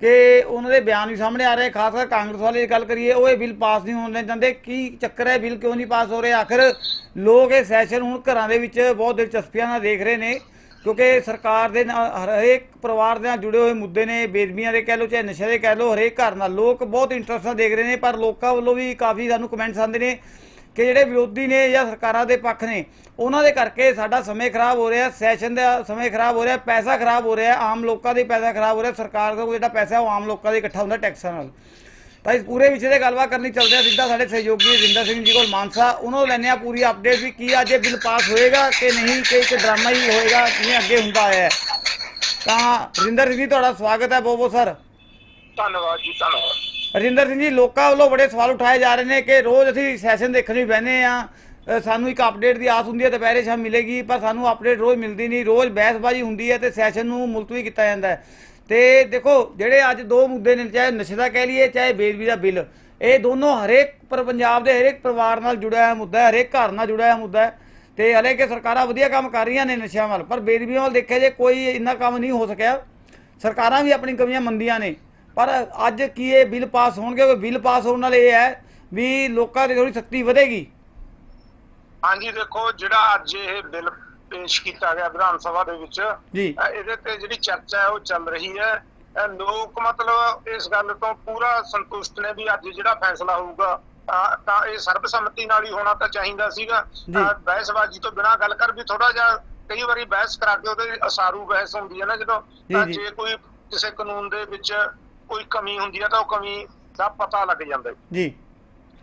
ਕਿ ਉਹਨਾਂ ਦੇ ਬਿਆਨ ਵੀ ਸਾਹਮਣੇ ਆ ਰਹੇ, ਖਾਸ ਕਰ ਕਾਂਗਰਸ ਵਾਲੇ ਦੀ ਗੱਲ ਕਰੀਏ, ਉਹ ਇਹ ਬਿੱਲ ਪਾਸ ਨਹੀਂ ਹੋਣ ਦਿੰਦੇ ਕੀ ਚੱਕਰ ਹੈ, ਬਿੱਲ ਕਿਉਂ ਨਹੀਂ ਪਾਸ ਹੋ ਰਿਹਾ? ਆਖਰ ਲੋਕ ਇਹ ਸੈਸ਼ਨ ਹੁਣ ਘਰਾਂ ਦੇ ਵਿੱਚ ਬਹੁਤ ਦਿਲਚਸਪੀਆਂ ਨਾਲ ਦੇਖ ਰਹੇ ਨੇ, ਕਿਉਂਕਿ ਸਰਕਾਰ ਦੇ ਨਾਲ, ਹਰੇਕ ਪਰਿਵਾਰ ਦੇ ਨਾਲ ਜੁੜੇ ਹੋਏ ਮੁੱਦੇ ਨੇ, ਬੇਦਬੀਆਂ ਦੇ ਕਹਿ ਲਓ, ਚਾਹੇ ਨਸ਼ੇ ਦੇ ਕਹਿ ਲਓ, ਹਰੇਕ ਘਰ ਨਾਲ ਲੋਕ ਬਹੁਤ ਇੰਟਰਸਟ ਨਾਲ ਦੇਖ ਰਹੇ ਨੇ, ਪਰ ਲੋਕਾਂ ਵੱਲੋਂ ਵੀ ਕਾਫੀ ਸਾਨੂੰ ਕਮੈਂਟਸ ਆਉਂਦੇ ਨੇ। ਕਿ ਜਿਹੜੇ ਵਿਰੋਧੀ ਨੇ ਜਾਂ ਸਰਕਾਰਾਂ ਦੇ ਪੱਖ ਨੇ, ਉਹਨਾਂ ਦੇ ਕਰਕੇ ਸਾਡਾ ਸਮੇਂ ਖਰਾਬ ਹੋ ਰਿਹਾ, ਸੈਸ਼ਨ ਦਾ ਸਮੇਂ ਖਰਾਬ ਹੋ ਰਿਹਾ, ਪੈਸਾ ਖਰਾਬ ਹੋ ਰਿਹਾ, ਆਮ ਲੋਕਾਂ ਦੇ ਪੈਸਾ ਖਰਾਬ ਹੋ ਰਿਹਾ, ਸਰਕਾਰ ਦਾ ਜਿਹੜਾ ਪੈਸਾ ਉਹ ਆਮ ਲੋਕਾਂ ਦੇ ਇਕੱਠਾ ਹੁੰਦਾ ਟੈਕਸਾਂ ਨਾਲ। ਤਾਂ ਇਸ ਪੂਰੇ ਵਿਸ਼ੇ ਤੇ ਗੱਲਬਾਤ ਕਰਨੀ ਚੱਲਦੇ ਆ ਸਿੱਧਾ ਸਾਡੇ ਸਹਿਯੋਗੀ ਰਿੰਦਰ ਸਿੰਘ ਜੀ ਕੋਲ ਮਾਨਸਾ, ਉਹਨਾਂ ਨੂੰ ਲੈਣੇ ਆ ਪੂਰੀ ਅਪਡੇਟ ਵੀ ਕੀ ਅੱਜ ਇਹ ਬਿੱਲ ਪਾਸ ਹੋਏਗਾ ਕਿ ਨਹੀਂ, ਕਿ ਇੱਕ ਡਰਾਮਾ ਹੀ ਹੋਏਗਾ ਜਿਵੇਂ ਅੱਗੇ ਹੁੰਦਾ ਆਇਆ ਹੈ। ਤਾਂ ਰਿੰਦਰ ਸਿੰਘ ਜੀ, ਤੁਹਾਡਾ ਸਵਾਗਤ ਹੈ ਬਹੁਤ ਬਹੁਤ ਸਰ। ਧੰਨਵਾਦ ਜੀ, ਧੰਨਵਾਦ। ਰਜਿੰਦਰ ਸਿੰਘ ਜੀ, ਲੋਕਾਂ ਵੱਲੋਂ ਬੜੇ ਸਵਾਲ ਉਠਾਏ ਜਾ ਰਹੇ ਨੇ ਕਿ ਰੋਜ਼ ਅਸੀਂ ਸੈਸ਼ਨ ਦੇਖਣ ਲਈ ਬਹਿੰਦੇ ਆ ਸਾਨੂੰ ਇੱਕ ਅਪਡੇਟ ਦੀ ਆਸ ਹੁੰਦੀ ਹੈ, ਦੁਪਹਿਰੇ ਸ਼ਾਮ ਮਿਲੇਗੀ, ਪਰ ਸਾਨੂੰ ਅਪਡੇਟ ਰੋਜ਼ ਮਿਲਦੀ ਨਹੀਂ। ਰੋਜ਼ ਬਹਿਸਬਾਜ਼ੀ ਹੁੰਦੀ ਹੈ ਤੇ ਸੈਸ਼ਨ ਨੂੰ ਮੁਲਤਵੀ ਕੀਤਾ ਜਾਂਦਾ ਹੈ। ਤੇ ਦੇਖੋ, ਜਿਹੜੇ ਅੱਜ ਦੋ ਮੁੱਦੇ ਨੇ, ਚਾਹੇ ਨਸ਼ੇ ਦਾ ਕਹਿ ਲਈਏ, ਚਾਹੇ ਬੇਦਬੀ ਦਾ ਬਿੱਲ, ਇਹ ਦੋਨੋਂ ਹਰੇਕ ਪਰ, ਪੰਜਾਬ ਦੇ ਹਰੇਕ ਪਰਿਵਾਰ ਨਾਲ ਜੁੜਿਆ ਹੋਇਆ ਮੁੱਦਾ ਹੈ, ਹਰੇਕ ਘਰ ਨਾਲ ਜੁੜਿਆ ਹੋਇਆ ਮੁੱਦਾ ਹੈ। ਤੇ ਹਲੇ ਕਿ ਸਰਕਾਰਾਂ ਵਧੀਆ ਕੰਮ ਕਰ ਰਹੀਆਂ ਨੇ ਨਸ਼ਿਆਂ ਵੱਲ, ਪਰ ਬੇਦਬੀਆਂ ਵੱਲ ਦੇਖਿਆ ਜੇ ਕੋਈ ਇੰਨਾ ਕੰਮ ਨਹੀਂ ਹੋ ਸਕਿਆ। ਸਰਕਾਰਾਂ ਵੀ ਆਪਣੀ ਕਮੀਆਂ ਮੰਦੀਆਂ ਨੇ। ਪਰ ਅੱਜ ਕੀ ਇਹ ਬਿੱਲ ਪਾਸ ਹੋਣਗੇ? ਬਿੱਲ ਪਾਸ ਹੋਣ ਨਾਲ ਇਹ ਹੈ ਵੀ ਲੋਕਾਂ ਦੀ ਥੋੜੀ ਸ਼ਕਤੀ ਵਧੇਗੀ। ਹਾਂਜੀ ਦੇਖੋ ਜਿਹੜਾ ਅੱਜ ਇਹ ਬਿੱਲ ਪੇਸ਼ ਕੀਤਾ ਗਿਆ ਵਿਧਾਨ ਸਭਾ ਦੇ ਵਿੱਚ ਇਹਦੇ ਤੇ ਜਿਹੜੀ ਚਰਚਾ ਹੈ ਉਹ ਚੱਲ ਰਹੀ ਹੈ। ਲੋਕ ਮਤਲਬ ਇਸ ਗੱਲ ਤੋਂ ਪੂਰਾ ਸੰਤੁਸ਼ਟ ਨੇ ਵੀ ਅੱਜ ਜਿਹੜਾ ਫੈਸਲਾ ਹੋਊਗਾ ਤਾਂ ਇਹ ਸਰਬਸੰਮਤੀ ਨਾਲ ਹੀ ਹੋਣਾ ਤਾਂ ਚਾਹੀਦਾ ਸੀਗਾ। ਬਹਿਸਬਾਜ਼ੀ ਤੋਂ ਬਿਨਾਂ ਗੱਲ ਕਰ ਵੀ ਥੋੜਾ ਜਿਹਾ ਕਈ ਵਾਰੀ ਬਹਿਸ ਕਰਾ ਕੇ ਉਹਦੇ ਅਸਾਰੂ ਬਹਿਸ ਹੁੰਦੀ ਹੈ ਨਾ ਜਦੋਂ। ਜੇ ਕੋਈ ਕਿਸੇ ਕਾਨੂੰਨ ਦੇ ਵਿੱਚ ਕੋਈ ਕਮੀ ਹੁੰਦੀ ਹੈ ਤਾਂ ਉਹ ਕਮੀ ਦਾ ਪਤਾ ਲੱਗ ਜਾਂਦਾ ਜੀ।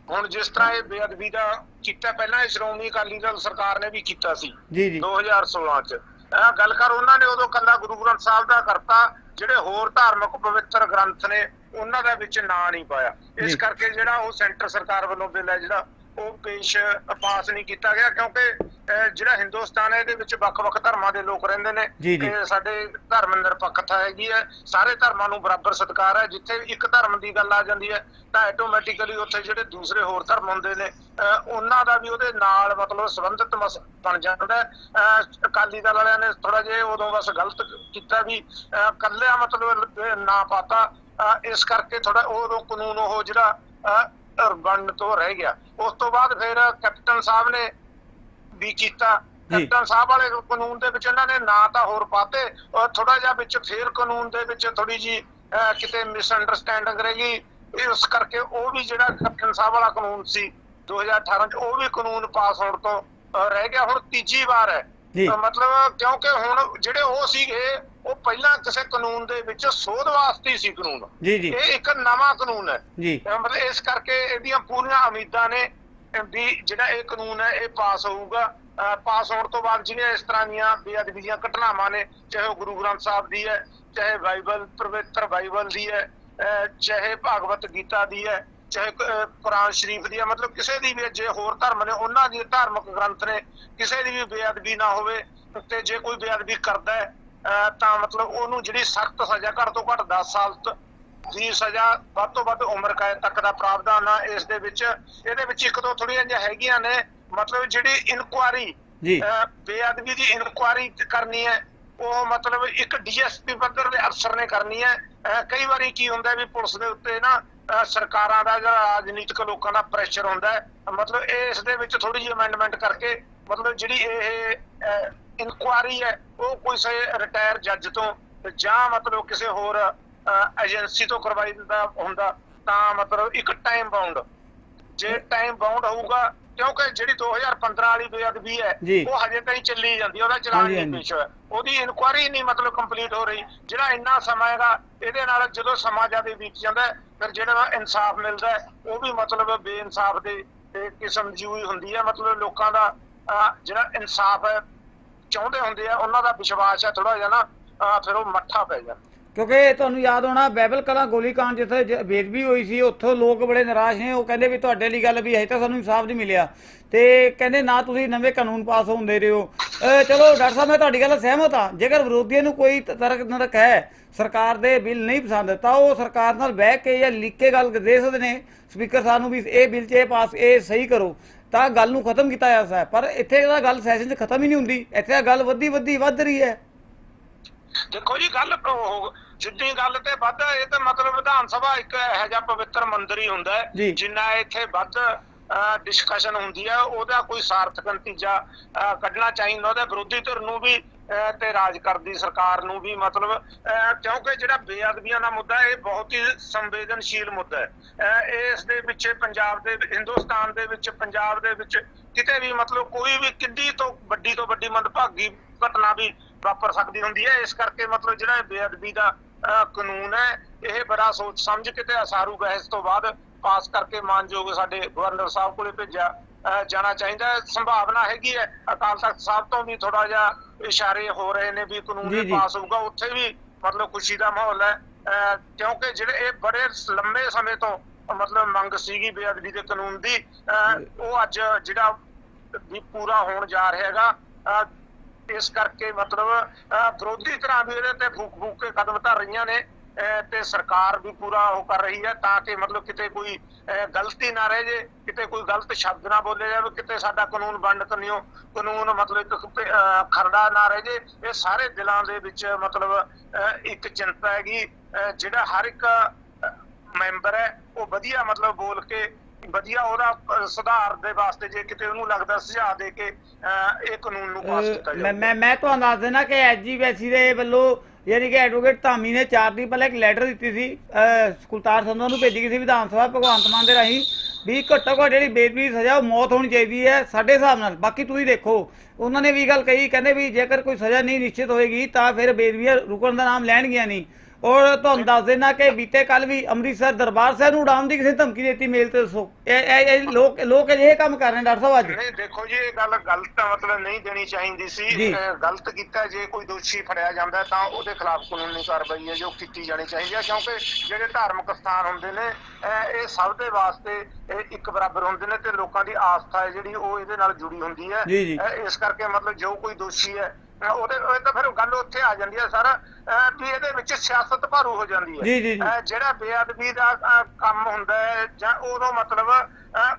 ਹੁਣ ਜਿਸ ਤਰ੍ਹਾਂ ਇਹ ਬੇਅਦਬੀ ਦਾ ਕੀਤਾ ਪਹਿਲਾਂ ਇਹ ਸ਼੍ਰੋਮਣੀ ਅਕਾਲੀ ਦਲ ਸਰਕਾਰ ਨੇ ਵੀ ਕੀਤਾ ਸੀ ਜੀ ਜੀ। 2016 ਚ। ਇਹ ਗੱਲ ਕਰ ਉਹਨਾਂ ਨੇ ਉਦੋਂ ਕੱਲਾ ਗੁਰੂ ਗ੍ਰੰਥ ਸਾਹਿਬ ਦਾ ਕਰਤਾ ਜਿਹੜੇ ਹੋਰ ਧਾਰਮਿਕ ਪਵਿੱਤਰ ਗ੍ਰੰਥ ਨੇ ਉਹਨਾਂ ਦਾ ਵਿੱਚ ਨਾਂ ਨਹੀਂ ਪਾਇਆ। ਇਸ। ਕਰਕੇ ਜਿਹੜਾ ਉਹ ਸੈਂਟਰ ਸਰਕਾਰ ਵੱਲੋਂ ਬਿੱਲ ਹੈ ਜਿਹੜਾ ਉਹ ਪੇਸ਼ ਪਾਸ ਨਹੀਂ ਕੀਤਾ ਗਿਆ ਕਿਉਂਕਿ ਜਿਹੜਾ ਹਿੰਦੁਸਤਾਨ ਹੈ ਇਹਦੇ ਵਿੱਚ ਵੱਖ-ਵੱਖ ਧਰਮਾਂ ਦੇ ਲੋਕ ਰਹਿੰਦੇ ਨੇ। ਤੇ ਸਾਡੇ ਧਰਮ ਨਿਰਪੱਖਤਾ ਹੈਗੀ ਹੈ। ਸਾਰੇ ਧਰਮਾਂ ਨੂੰ ਬਰਾਬਰ ਸਤਿਕਾਰ ਹੈ। ਜਿੱਥੇ ਇੱਕ ਧਰਮ ਦੀ ਗੱਲ ਆ ਜਾਂਦੀ ਹੈ ਤਾਂ ਆਟੋਮੈਟਿਕਲੀ ਉੱਥੇ ਜਿਹੜੇ ਦੂਸਰੇ ਹੋਰ ਧਰਮ ਹੁੰਦੇ ਨੇ ਉਹਨਾਂ ਦਾ ਵੀ ਉਹਦੇ ਨਾਲ ਮਤਲਬ ਸੰਬੰਧਿਤ ਬਣ ਜਾਂਦਾ ਅਕਾਲੀ ਦਲ ਵਾਲਿਆਂ ਨੇ ਥੋੜਾ ਜਿਹਾ ਉਦੋਂ ਬਸ ਗਲਤ ਕੀਤਾ ਵੀ ਕੱਲਿਆ ਮਤਲਬ ਨਾ ਪਾਤਾ। ਇਸ ਕਰਕੇ ਥੋੜਾ ਉਦੋਂ ਕਾਨੂੰਨ ਉਹ ਜਿਹੜਾ ਬਣਨ ਤੋਂ ਰਹਿ ਗਿਆ। ਉਸ ਤੋਂ ਬਾਅਦ ਫਿਰ ਕੈਪਟਨ ਸਾਹਿਬ ਨੇ ਵੀ ਕੀਤਾ। ਕੈਪਟਨ ਸਾਹਿਬ ਵਾਲੇ ਕਾਨੂੰਨ ਦੇ ਵਿੱਚ ਇਹਨਾਂ ਨੇ ਨਾਂ ਤਾਂ ਹੋਰ ਪਾਤੇ ਔਰ ਥੋੜਾ ਜਿਹਾ ਵਿੱਚ ਫੇਰ ਕਾਨੂੰਨ ਦੇ ਵਿੱਚ ਥੋੜੀ ਜੀ ਕਿਤੇ ਮਿਸਅੰਡਰਸਟੈਂਡਿੰਗ ਰਹਿ ਗਈ। ਇਸ ਕਰਕੇ ਉਹ ਵੀ ਜਿਹੜਾ ਕੈਪਟਨ ਸਾਹਿਬ ਵਾਲਾ ਕਾਨੂੰਨ ਸੀ 2018 ਚ ਉਹ ਵੀ ਕਾਨੂੰਨ ਪਾਸ ਹੋਣ ਤੋਂ ਰਹਿ ਗਿਆ। ਹੁਣ ਤੀਜੀ ਵਾਰ ਹੈ। ਜੀ। ਮਤਲਬ ਕਿਉਂਕਿ ਹੁਣ ਜਿਹੜੇ ਉਹ ਸੀਗੇ ਉਹ ਪਹਿਲਾਂ ਕਿਸੇ ਕਾਨੂੰਨ ਦੇ ਵਿੱਚ ਸੋਧ ਵਾਸਤੇ ਸੀ ਕਾਨੂੰਨ। ਜੀ ਜੀ। ਇਹ ਇੱਕ ਨਵਾਂ ਕਾਨੂੰਨ ਹੈ। ਜੀ। ਮਤਲਬ ਇਸ ਕਰਕੇ ਇਹਦੀਆਂ ਪੂਰੀਆਂ ਉਮੀਦਾਂ ਨੇ ਵੀ ਜਿਹੜਾ ਇਹ ਕਾਨੂੰਨ ਹੈ ਇਹ ਪਾਸ ਹੋਊਗਾ। ਪਾਸ ਹੋਣ ਤੋਂ ਬਾਅਦ ਜਿਹੜੀਆਂ ਇਸ ਤਰ੍ਹਾਂ ਦੀਆਂ ਬੇਅਦਬੀ ਦੀਆਂ ਘਟਨਾਵਾਂ ਨੇ ਚਾਹੇ ਉਹ ਗੁਰੂ ਗ੍ਰੰਥ ਸਾਹਿਬ ਦੀ ਹੈ ਚਾਹੇ ਬਾਈਬਲ ਪਵਿੱਤਰ ਬਾਈਬਲ ਦੀ ਹੈ ਚਾਹੇ ਭਾਗਵਤ ਗੀਤਾ ਦੀ ਹੈ ਚਾਹੇ ਕੁਰਾਨ ਸ਼ਰੀਫ ਦੀ ਹੈ ਮਤਲਬ ਕਿਸੇ ਦੀ ਵੀ ਜੇ ਹੋਰ ਧਰਮ ਨੇ ਉਹਨਾਂ ਦੀ ਧਾਰਮਿਕ ਗ੍ਰੰਥ ਨੇ ਕਿਸੇ ਦੀ ਵੀ ਬੇਅਦਬੀ ਨਾ ਹੋਵੇ ਤੇ ਜੇ ਕੋਈ ਬੇਅਦਬੀ ਕਰਦਾ ਹੈ ਤਾਂ ਮਤਲਬ ਉਹਨੂੰ ਜਿਹੜੀ ਸਖਤ ਸਜ਼ਾ ਘੱਟ ਤੋਂ ਘੱਟ 10 ਸਾਲ ਦੀ ਸਜ਼ਾ ਵੱਧ ਤੋਂ ਵੱਧ ਉਮਰ ਕੈਦ ਤੱਕ ਦਾ ਪ੍ਰਾਵਧਾਨ ਆ ਇਸ ਦੇ ਵਿੱਚ। ਇਹਦੇ ਵਿੱਚ ਇੱਕ ਦੋ ਥੋੜੀਆਂ ਜਿਹੀਆਂ ਹੈਗੀਆਂ ਨੇ ਮਤਲਬ ਜਿਹੜੀ ਇਨਕੁਆਰੀ ਜੀ। ਬੇਅਦਬੀ ਦੀ ਇਨਕੁਆਰੀ ਕਰਨੀ ਹੈ ਉਹ ਮਤਲਬ ਇੱਕ ਡੀਐਸਪੀ ਪੱਧਰ ਦੇ ਅਫਸਰ ਨੇ ਕਰਨੀ ਹੈ। ਕਈ ਵਾਰੀ ਕੀ ਹੁੰਦਾ ਵੀ ਪੁਲਿਸ ਦੇ ਉੱਤੇ ਨਾ ਸਰਕਾਰਾਂ ਦਾ ਜਾਂ ਰਾਜਨੀਤਿਕ ਲੋਕਾਂ ਦਾ ਪ੍ਰੈਸ਼ਰ ਹੁੰਦਾ ਹੈ ਮਤਲਬ ਇਸ ਦੇ ਵਿੱਚ ਥੋੜੀ ਜਿਹੀ ਅਮੈਂਡਮੈਂਟ ਕਰਕੇ ਮਤਲਬ ਜਿਹੜੀ ਇਹ ਇਨਕੁਆਰੀ ਹੈ ਉਹ ਕੋਈ ਰਿਟਾਇਰ ਜੱਜ ਤੋਂ ਜਾਂ ਮਤਲਬ ਕਿਸੇ ਹੋਰ ਏਜੰਸੀ ਤੋਂ ਕਰਵਾਈ ਦਿੰਦਾ ਹੁੰਦਾ ਤਾਂ ਮਤਲਬ ਇੱਕ ਟਾਈਮ ਬਾਉਂਡ ਜੇ ਟਾਈਮ ਬਾਉਂਡ ਹੋਊਗਾ ਕਿਉਂਕਿ ਜਿਹੜੀ 2015 ਵਾਲੀ ਬੇਅਦਬੀ ਹੈ ਜੀ। ਉਹ ਹਜੇ ਤਾਈਂ ਚੱਲੀ ਜਾਂਦੀ ਉਹਦਾ ਚਲਾਨ ਨਹੀਂ। ਪੇਸ਼ ਹੋਇਆ ਉਹਦੀ ਇਨਕੁਆਰੀ ਨਹੀਂ ਮਤਲਬ ਕੰਪਲੀਟ ਹੋ ਰਹੀ ਜਿਹੜਾ ਇੰਨਾ ਸਮਾਂ ਹੈਗਾ ਇਹਦੇ ਨਾਲ ਜਦੋਂ ਸਮਾਂ ਜ਼ਿਆਦਾ ਬੀਤ ਜਾਂਦਾ ਫਿਰ ਜਿਹੜਾ ਇਨਸਾਫ ਮਿਲਦਾ ਉਹ ਵੀ ਮਤਲਬ ਬੇਇਨਸਾਫ ਦੇ ਕਿਸਮ ਦੀ ਹੋਈ ਹੁੰਦੀ ਹੈ। ਮਤਲਬ ਲੋਕਾਂ ਦਾ ਜਿਹੜਾ ਇਨਸਾਫ ਹੈ, ਚਾਹੁੰਦੇ ਹੁੰਦੇ ਆ, ਉਹਨਾਂ ਦਾ ਵਿਸ਼ਵਾਸ ਹੈ ਥੋੜਾ ਜਿਹਾ ਨਾ ਫਿਰ ਉਹ ਮੱਠਾ ਪੈ ਜਾਂਦਾ। ਕਿਉਂਕਿ ਤੁਹਾਨੂੰ ਯਾਦ ਹੋਣਾ ਬਾਈਬਲ ਕਲਾ ਗੋਲੀकांड ਜਿੱਥੇ ਬੇਦਬੀ ਹੋਈ ਸੀ, ਉੱਥੋਂ ਲੋਕ ਬੜੇ ਨਿਰਾਸ਼ ਨੇ, ਉਹ ਕਹਿੰਦੇ ਵੀ ਤੁਹਾਡੇ ਲਈ ਗੱਲ ਵੀ ਹੈ ਤਾਂ ਸਾਨੂੰ ਇਨਸਾਫ ਨਹੀਂ ਮਿਲਿਆ। ਤੇ ਕਹਿੰਦੇ ਨਾ ਤੁਸੀਂ ਨਵੇਂ ਕਾਨੂੰਨ ਪਾਸ ਹੋਣ ਦੇ ਰਹੇ ਹੋ। ਚਲੋ ਡਾਕਟਰ ਸਾਹਿਬ, ਮੈਂ ਤੁਹਾਡੀ ਗੱਲ ਸਹਿਮਤ ਹਾਂ। ਜੇਕਰ ਵਿਰੋਧੀਆਂ ਨੂੰ ਕੋਈ ਤਰਕ, ਨਰਕ ਹੈ ਸਰਕਾਰ ਦੇ ਬਿੱਲ ਨਹੀਂ ਪਸੰਦ ਤਾਂ ਉਹ ਸਰਕਾਰ ਨਾਲ ਬਹਿ ਕੇ ਜਾਂ ਲਿਖ ਕੇ ਗੱਲ ਦੇ ਸਕਦੇ ਨੇ। ਸਪੀਕਰ ਸਾਹਿਬ ਨੂੰ ਵੀ ਇਹ ਬਿੱਲ 'ਚ ਇਹ ਪਾਸ ਇਹ ਸਹੀ ਕਰੋ। ਤਾਂ ਗੱਲ ਨੂੰ ਖਤਮ ਕੀਤਾ ਜਾ ਸਕਦਾ ਪਰ ਇੱਥੇ ਤਾਂ ਗੱਲ ਸੈਸ਼ਨ 'ਚ ਖਤਮ ਹੀ ਨਹੀਂ ਹੁੰਦੀ। ਇੱਥੇ ਗੱਲ ਵੱਧੀ ਵੱਧੀ ਵੱਧ ਰਹੀ ਹੈ। ਦੇਖੋ ਜੀ ਗੱਲ ਜਿੱਦੀ ਗੱਲ ਤੇ ਵੱਧ ਇਹ ਤਾਂ ਮਤਲਬ ਵਿਧਾਨ ਸਭਾ ਇੱਕ ਇਹੋ ਜਿਹਾ ਪਵਿੱਤਰ ਮੰਦਿਰ ਹੀ ਹੁੰਦਾ ਹੈ। ਜਿੰਨਾ ਇੱਥੇ ਵੱਧ ਡਿਸਕਸ਼ਨ ਹੁੰਦੀ ਹੈ। ਉਹਦਾ ਕੋਈ ਸਾਰਥਕ ਨਤੀਜਾ ਕੱਢਣਾ ਚਾਹੀਦਾ। ਉਹਦੇ ਵਿਰੋਧੀ ਧਿਰ ਨੂੰ ਵੀ ਤੇ ਰਾਜ ਕਰਦੀ ਸਰਕਾਰ ਨੂੰ ਵੀ ਮਤਲਬ ਕਿਉਂਕਿ ਜਿਹੜਾ ਬੇਅਦਬੀਆਂ ਦਾ ਮੁੱਦਾ ਇਹ ਬਹੁਤ ਹੀ ਸੰਵੇਦਨਸ਼ੀਲ ਮੁੱਦਾ ਹੈ। ਇਸ ਦੇ ਵਿੱਚ ਪੰਜਾਬ ਦੇ, ਹਿੰਦੁਸਤਾਨ ਦੇ ਵਿੱਚ, ਪੰਜਾਬ ਦੇ ਵਿੱਚ ਕਿਤੇ ਵੀ ਮਤਲਬ ਕੋਈ ਵੀ ਕਿੱਡੀ ਤੋਂ ਵੱਡੀ ਤੋਂ ਵੱਡੀ ਮੰਦਭਾਗੀ ਘਟਨਾ ਵੀ ਵਾਪਰ ਸਕਦੀ ਹੁੰਦੀ ਹੈ। ਇਸ ਕਰਕੇ ਮਤਲਬ ਜਿਹੜਾ ਬੇਅਦਬੀ ਦਾ ਕਾਨੂੰਨ ਹੈ, ਇਹ ਬੜਾ ਸੋਚ ਸਮਝ ਕੇ ਤੇ ਅਸਾਰੂ ਬਹਿਸ ਤੋਂ ਬਾਅਦ ਪਾਸ ਕਰਕੇ ਮਾਨਯੋਗ ਸਾਡੇ ਗਵਰਨਰ ਸਾਹਿਬ ਕੋਲੇ ਭੇਜਿਆ। ਜਾਣਾ ਚਾਹੀਦਾ ਹੈ। ਸੰਭਾਵਨਾ ਹੈਗੀ ਹੈ ਅਕਾਲ ਤਖਤ ਸਾਹਿਬ ਤੋਂ ਵੀ ਥੋੜਾ ਜਿਹਾ ਇਸ਼ਾਰੇ ਹੋ ਰਹੇ ਨੇ ਵੀ ਕਾਨੂੰਨ ਜੀ। ਪਾਸ ਹੋਊਗਾ ਉੱਥੇ ਵੀ ਮਤਲਬ ਖੁਸ਼ੀ ਦਾ ਮਾਹੌਲ ਹੈ ਅਹ, ਕਿਉਂਕਿ ਜਿਹੜੇ ਇਹ ਬੜੇ ਲੰਮੇ ਸਮੇਂ ਤੋਂ ਮਤਲਬ ਮੰਗ ਸੀਗੀ ਬੇਅਦਬੀ ਦੇ ਕਾਨੂੰਨ ਦੀ ਅਹ, ਉਹ ਅੱਜ ਜਿਹੜਾ ਵੀ ਪੂਰਾ ਹੋਣ ਜਾ ਰਿਹਾ ਹੈਗਾ ਅਹ, ਇਸ ਕਰਕੇ ਮਤਲਬ ਅਹ, ਵਿਰੋਧੀ ਤਰ੍ਹਾਂ ਵੀ ਇਹਦੇ ਤੇ ਫੂਕ ਫੂਕ ਕੇ ਕਦਮ ਧਰ ਰਹੀਆਂ ਨੇ ਤੇ ਸਰਕਾਰ ਵੀ ਪੂਰਾ ਉਹ ਕਰ ਰਹੀ ਹੈ ਤਾਂ ਕਿ ਮਤਲਬ ਕਿਤੇ ਕੋਈ ਗਲਤੀ ਨਾ ਰਹਿ ਜੇ ਕਿਤੇ ਕੋਈ ਗਲਤ ਸ਼ਬਦ ਨਾ ਬੋਲੇ ਜਾਵੇ ਕਿਤੇ ਸਾਡਾ ਕਾਨੂੰਨ ਵੰਡ ਕਰਨਿਓ ਕਾਨੂੰਨ ਮਤਲਬ ਇੱਕ ਖਰੜਾ ਨਾ ਰਹਿ ਜੇ ਇਹ ਸਾਰੇ ਦਿਲਾਂ ਦੇ ਵਿੱਚ ਮਤਲਬ ਇੱਕ ਚਿੰਤਾ ਹੈਗੀ ਜਿਹੜਾ ਹਰ ਇੱਕ ਮੈਂਬਰ ਹੈ ਉਹ ਵਧੀਆ ਮਤਲਬ ਬੋਲ ਕੇ ਵਧੀਆ ਉਹਦਾ ਸੁਧਾਰ ਦੇ ਵਾਸਤੇ ਜੇ ਕਿਤੇ ਉਹਨੂੰ ਲੱਗਦਾ ਸੁਝਾਅ ਦੇ ਕੇ ਇਹ ਕਾਨੂੰਨ ਨੂੰ ਪਾਸ ਕੀਤਾ ਜਾਵੇ। ਮੈਂ ਮੈਂ ਤੁਹਾਨੂੰ ਦੱਸ ਦੇਣਾ ਕਿ ਐਜੀਵੈਸੀ ਦੇ ਵੱਲੋਂ ਯਾਨੀ ਕਿ ਐਡਵੋਕੇਟ ਧਾਮੀ ਨੇ ਚਾਰ ਦਿਨ ਪਹਿਲਾਂ ਇੱਕ ਲੈਟਰ ਦਿੱਤੀ ਸੀ ਕੁਲਤਾਰ ਸੰਧੂ ਨੂੰ ਭੇਜੀ ਗਈ ਸੀ ਵਿਧਾਨ ਸਭਾ ਭਗਵੰਤ ਮਾਨ ਦੇ ਰਾਹੀਂ ਵੀ ਘੱਟੋ ਘੱਟ ਜਿਹੜੀ ਬੇਦਬੀ ਸਜ਼ਾ ਉਹ ਮੌਤ ਹੋਣੀ ਚਾਹੀਦੀ ਹੈ ਸਾਡੇ ਹਿਸਾਬ ਨਾਲ। ਬਾਕੀ ਤੁਸੀਂ ਦੇਖੋ, ਉਹਨਾਂ ਨੇ ਵੀ ਗੱਲ ਕਹੀ, ਕਹਿੰਦੇ ਵੀ ਜੇਕਰ ਕੋਈ ਸਜ਼ਾ ਨਹੀਂ ਨਿਸ਼ਚਿਤ ਹੋਏਗੀ ਤਾਂ ਫਿਰ ਬੇਦਬੀਆਂ ਰੁਕਣ ਦਾ ਨਾਮ ਲੈਣਗੀਆਂ ਨਹੀਂ। ਔਰ ਤੁਹਾਨੂੰ ਦੱਸ ਦੇਣਾ ਕਿ ਬੀਤੇ ਕੱਲ ਵੀ ਅੰਮ੍ਰਿਤਸਰ ਦਰਬਾਰ ਸਾਹਿਬ ਨੂੰ ਉਡਾਉਣ ਦੀ ਕਿਸੇ ਧਮਕੀ ਦਿੱਤੀ ਮੇਲ ਤੇ ਦੱਸੋ। ਇਹ ਇਹ ਲੋਕ ਲੋਕ ਇਹ ਕੰਮ ਕਰ ਰਹੇ ਡਾਕਟਰ ਸਾਹਿਬ ਅੱਜ। ਨਹੀਂ ਦੇਖੋ ਜੀ ਇਹ ਗੱਲ ਗਲਤ ਮਤਲਬ ਨਹੀਂ ਦੇਣੀ ਚਾਹੀਦੀ ਸੀ। ਗਲਤ ਕੀਤਾ ਜੇ ਕੋਈ ਦੋਸ਼ੀ ਫੜਿਆ ਜਾਂਦਾ ਤਾਂ ਉਹਦੇ ਖਿਲਾਫ ਕਾਨੂੰਨੀ ਕਾਰਵਾਈ ਹੈ ਜੋ ਕੀਤੀ ਜਾਣੀ ਚਾਹੀਦੀ ਹੈ ਕਿਉਂਕਿ ਜਿਹੜੇ ਧਾਰਮਿਕ ਸਥਾਨ ਹੁੰਦੇ ਨੇ ਇਹ ਸਭ ਦੇ ਵਾਸਤੇ ਇੱਕ ਬਰਾਬਰ ਹੁੰਦੇ ਨੇ ਤੇ ਲੋਕਾਂ ਦੀ ਆਸਥਾ ਹੈ ਜਿਹੜੀ ਉਹ ਇਹਦੇ ਨਾਲ ਜੁੜੀ ਹੁੰਦੀ ਹੈ। ਇਸ ਕਰਕੇ ਮਤਲਬ ਜੋ ਕੋਈ ਦੋਸ਼ੀ ਹੈ ਉਹਦੇ ਉਹ ਤਾਂ ਫਿਰ ਗੱਲ ਉੱਥੇ ਆ ਜਾਂਦੀ ਹੈ ਸਰ ਵੀ ਇਹਦੇ ਵਿੱਚ ਸਿਆਸਤ ਭਾਰੂ ਹੋ ਜਾਂਦੀ ਹੈ ਜਿਹੜਾ ਬੇਅਦਬੀ ਦਾ ਕੰਮ ਹੁੰਦਾ ਹੈ ਜਾਂ ਉਦੋਂ ਮਤਲਬ